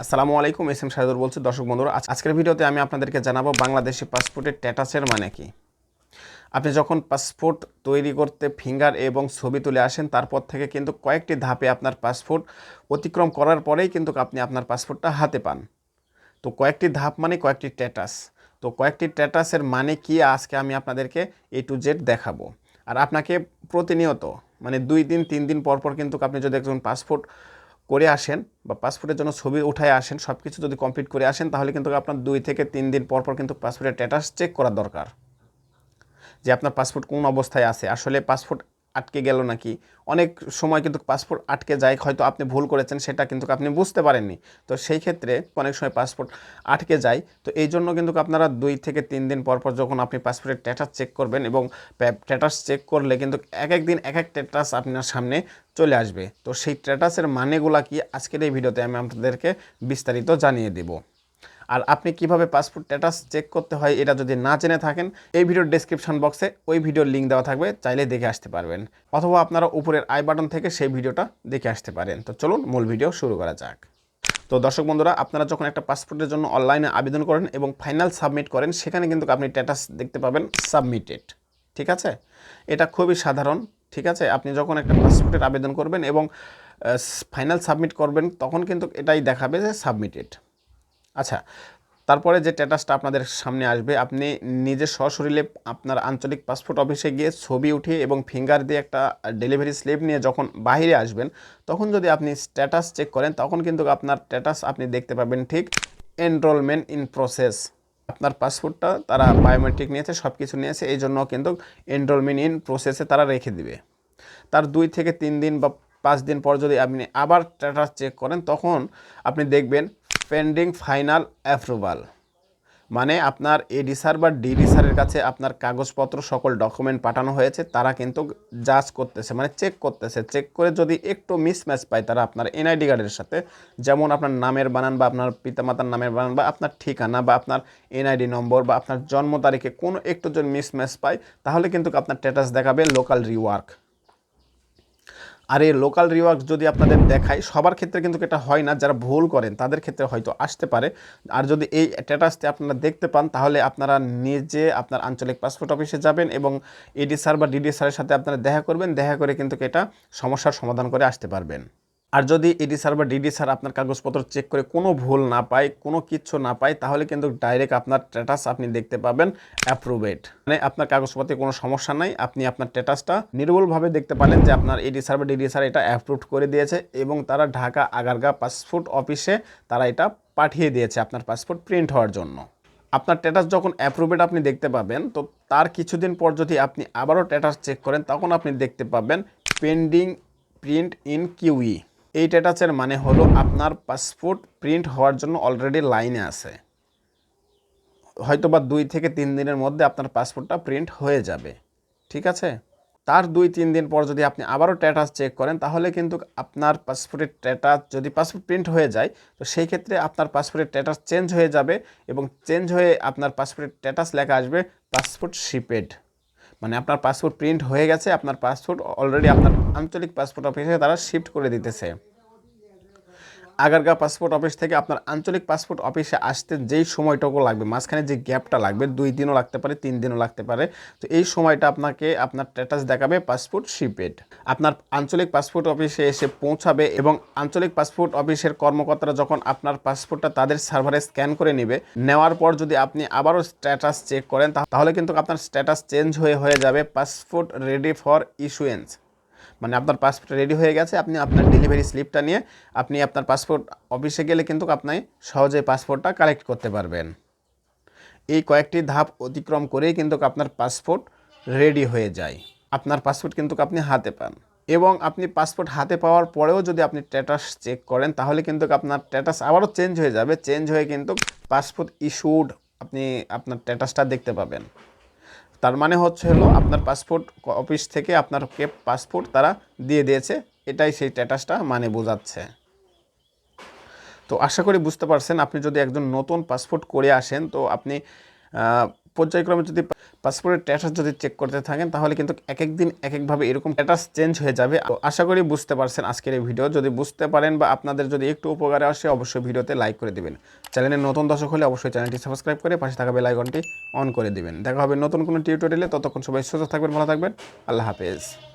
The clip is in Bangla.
আসসালামু আলাইকুম, এস এম শাহিদুর বলছি। দর্শক বন্ধুরা আজকের ভিডিওতে আমি আপনাদেরকে জানাব বাংলাদেশি পাসপোর্টের স্ট্যাটাসের মানে কি। আপনি যখন পাসপোর্ট তৈরি করতে ফিঙ্গার এবং ছবি তুলে আসেন, তারপর থেকে কিন্তু কয়েকটি ধাপে আপনার পাসপোর্ট অতিক্রম করার পরেই কিন্তু আপনি আপনার পাসপোর্টটা হাতে পান। তো কয়েকটি ধাপ মানে কয়েকটি স্ট্যাটাস। তো কয়েকটি স্ট্যাটাসের মানে কি, আজকে আমি আপনাদেরকে এ টু জেড দেখাবো। আর আপনাকে প্রতিনিয়ত মানে দুই দিন, তিন দিন পর পর কিন্তু আপনি যদি একজন পাসপোর্ট করে আসেন বা পাসপোর্টের জন্য ছবি উঠায় আসেন সব কিছু যদি কমপ্লিট করে আসেন, তাহলে কিন্তু আপনার দুই থেকে তিন দিন পর পর কিন্তু পাসপোর্টের স্ট্যাটাস চেক করা দরকার। যে আপনার পাসপোর্ট কোন অবস্থায় আছে। আসলে পাসপোর্ট আটকে গেল নাকি? অনেক সময় কিন্তু পাসপোর্ট আটকে যায়, হয়তো আপনি ভুল করেছেন, সেটা কিন্তু আপনি বুঝতে পারেননি। তো সেই ক্ষেত্রে অনেক সময় পাসপোর্ট আটকে যায়। তো এই জন্য কিন্তু আপনারা দুই থেকে তিন দিন পর পর যখন আপনি পাসপোর্টের স্ট্যাটাস চেক করবেন এবং স্ট্যাটাস চেক করলে কিন্তু এক এক দিন, এক এক স্ট্যাটাস আপনার সামনে চলে আসবে। তো সেই স্ট্যাটাসের মানেগুলা কি? আজকের এই ভিডিওতে আমি আপনাদেরকে বিস্তারিত জানিয়ে দেবো। আর আপনি কীভাবে পাসপোর্ট স্ট্যাটাস চেক করতে হয় এটা যদি না জেনে থাকেন, এই ভিডিওর ডেসক্রিপশন বক্সে ওই ভিডিওর লিঙ্ক দেওয়া থাকবে, চাইলে দেখে আসতে পারবেন। অথবা আপনারা উপরের আই বাটন থেকে সেই ভিডিওটা দেখে আসতে পারেন। তো চলুন মূল ভিডিও শুরু করা যাক। তো দর্শক বন্ধুরা, আপনারা যখন একটা পাসপোর্টের জন্য অনলাইনে আবেদন করেন এবং ফাইনাল সাবমিট করেন, সেখানে কিন্তু আপনি স্ট্যাটাস দেখতে পাবেন সাবমিটেড ঠিক আছে? এটা খুবই সাধারণ। ঠিক আছে? আপনি যখন একটা পাসপোর্টের আবেদন করবেন এবং ফাইনাল সাবমিট করবেন, তখন কিন্তু এটাই দেখাবে যে সাবমিটেড আচ্ছা তারপরে যে স্ট্যাটাসটা আপনাদের সামনে আসবে, আপনি নিজে সশরীরে আপনার আঞ্চলিক পাসপোর্ট অফিসে গিয়ে ছবি উঠিয়ে এবং ফিঙ্গার দিয়ে একটা ডেলিভারি স্লিপ নিয়ে যখন বাইরে আসবেন, তখন যদি আপনি স্ট্যাটাস চেক করেন, তখন কিন্তু আপনার স্ট্যাটাস আপনি দেখতে পাবেন ঠিক এনরোলমেন্ট ইন প্রসেস আপনার পাসপোর্টটা তারা বায়োমেট্রিক নিয়েছে সব কিছু নিয়েছে, এই জন্য কিন্তু এনরোলমেন্ট ইন প্রসেসে তারা রেখে দিবে। তার দুই থেকে তিন দিন বা পাঁচ দিন পর যদি আপনি আবার স্ট্যাটাস চেক করেন, তখন আপনি দেখবেন পেন্ডিং ফাইনাল অ্যাপ্রুভাল মানে আপনার এডি স্যার বা ডিডি স্যারের কাছে আপনার কাগজপত্র সকল ডকুমেন্ট পাঠানো হয়েছে, তারা কিন্তু জাজ করতেছে মানে চেক করতেছে। চেক করে যদি একটু মিসম্যাচ পায় তারা আপনার এনআইডি কার্ডের সাথে, যেমন আপনার নামের বানান বা আপনার পিতামাতার নামের বানান বা আপনার ঠিকানা বা আপনার এনআইডি নম্বর বা আপনার জন্ম তারিখে কোনো একটু যদি মিসম্যাচ পায়, তাহলে কিন্তু আপনার স্ট্যাটাস দেখাবে লোকাল রিওয়ার্ক আর এই লোকাল রিওয়ার্কস যদি আপনাদের দেখায় সবার ক্ষেত্রে কিন্তু এটা হয় না। যারা ভুল করেন, তাদের ক্ষেত্রে হয়তো আসতে পারে। আর যদি এই স্ট্যাটাসটি আপনারা দেখতে পান, তাহলে আপনারা নিজে আপনার আঞ্চলিক পাসপোর্ট অফিসে যাবেন এবং এডি স্যার বা ডিডি স্যারের সাথে আপনারা দেখা করবেন। দেখা করে কিন্তু এটা সমস্যার সমাধান করে আসতে পারবেন। আর যদি এডি স্যার বা ডিডি স্যার আপনার কাগজপত্র চেক করে কোনো ভুল না পায়, কোনো কিচ্ছু না পায়, তাহলে কিন্তু ডাইরেক্ট আপনার স্ট্যাটাস আপনি দেখতে পাবেন অ্যাপ্রুভেড মানে আপনার কাগজপত্রে কোনো সমস্যা নাই, আপনি আপনার স্ট্যাটাসটা নির্ভুলভাবে দেখতে পারেন যে আপনার এডি স্যার বা ডিডি স্যার এটা অ্যাপ্রুভ করে দিয়েছে এবং তারা ঢাকা, আগারগা পাসপোর্ট অফিসে তারা এটা পাঠিয়ে দিয়েছে আপনার পাসপোর্ট প্রিন্ট হওয়ার জন্য। আপনার স্ট্যাটাস যখন অ্যাপ্রুভেড আপনি দেখতে পাবেন, তো তার কিছুদিন পর যদি আপনি আবারও স্ট্যাটাস চেক করেন, তখন আপনি দেখতে পাবেন পেন্ডিং প্রিন্ট ইন কিউই এই স্ট্যাটাসের মানে হলো আপনার পাসপোর্ট প্রিন্ট হওয়ার জন্য অলরেডি লাইনে আছে। হয়তো বা দুই থেকে তিন দিনের মধ্যে আপনার পাসপোর্টটা প্রিন্ট হয়ে যাবে, ঠিক আছে? তার দুই তিন দিন পর যদি আপনি আবারও স্ট্যাটাস চেক করেন, তাহলে কিন্তু আপনার পাসপোর্টের স্ট্যাটাস যদি পাসপোর্ট প্রিন্ট হয়ে যায়, তো সেই ক্ষেত্রে আপনার পাসপোর্টের স্ট্যাটাস চেঞ্জ হয়ে যাবে এবং চেঞ্জ হয়ে আপনার পাসপোর্টের স্ট্যাটাস লেখা আসবে পাসপোর্ট শিপেড মানে আপনার পাসপোর্ট প্রিন্ট হয়ে গেছে, আপনার পাসপোর্ট অলরেডি আপনার আঞ্চলিক পাসপোর্ট অফিসে তারা শিফট করে দিতেছে। আগারগা পাসপোর্ট অফিস থেকে আপনার আঞ্চলিক পাসপোর্ট অফিসে আসতে যেই সময়টুকু লাগবে, মাঝখানে যে গ্যাপটা লাগবে, দুই দিনও লাগতে পারে, তিন দিনও লাগতে পারে, তো এই সময়টা আপনাকে আপনার স্ট্যাটাস দেখাবে পাসপোর্ট শিপেড আপনার আঞ্চলিক পাসপোর্ট অফিসে এসে পৌঁছাবে এবং আঞ্চলিক পাসপোর্ট অফিসের কর্মকর্তারা যখন আপনার পাসপোর্টটা তাদের সার্ভারে স্ক্যান করে নেবে, নেওয়ার পর যদি আপনি আবারও স্ট্যাটাস চেক করেন, তাহলে কিন্তু আপনার স্ট্যাটাস চেঞ্জ হয়ে হয়ে যাবে পাসপোর্ট রেডি ফর ইস্যুয়েন্স মানে আপনার পাসপোর্ট রেডি হয়ে গেছে, আপনি আপনার ডেলিভারি স্লিপটা নিয়ে আপনি আপনার পাসপোর্ট অফিসে গেলে কিন্তু আপনি সহজে পাসপোর্টটা কালেক্ট করতে পারবেন। এই কয়েকটি ধাপ অতিক্রম করেই কিন্তু আপনার পাসপোর্ট রেডি হয়ে যায়। আপনার পাসপোর্ট কিন্তু আপনি হাতে পান এবং আপনি পাসপোর্ট হাতে পাওয়ার পরেও যদি আপনি স্ট্যাটাস চেক করেন, তাহলে কিন্তু আপনার স্ট্যাটাস আবারও চেঞ্জ হয়ে যাবে। চেঞ্জ হয়ে কিন্তু পাসপোর্ট ইস্যুড আপনি আপনার স্ট্যাটাসটা দেখতে পাবেন। তার মানে হচ্ছে হলো আপনার পাসপোর্ট অফিস থেকে আপনার কে পাসপোর্ট তারা দিয়ে দিয়েছে, এটাই সেই স্ট্যাটাসটা মানে বোঝাচ্ছে। তো আশা করি বুঝতে পারছেন, আপনি যদি একজন নতুন পাসপোর্ট করে আসেন, তো আপনি পর্যায়ক্রমে যদি পাসপোর্টের স্ট্যাটাস যদি চেক করতে থাকেন, তাহলে কিন্তু এক এক দিন এক একভাবে এরকম স্ট্যাটাস চেঞ্জ হয়ে যাবে। আশা করি বুঝতে পারছেন আজকের এই ভিডিও যদি বুঝতে পারেন বা আপনাদের যদি একটু উপকারে আসে, অবশ্যই ভিডিওতে লাইক করে দেবেন। চ্যানেলে নতুন দর্শক হলে অবশ্যই চ্যানেলটি সাবস্ক্রাইব করে পাশে থাকা বেল আইকনটি অন করে দিবেন। দেখা হবে নতুন কোনো টিউটোরিয়ালে ততক্ষণ সবাই সুস্থ থাকবেন, ভালো থাকবেন। আল্লাহ হাফেজ।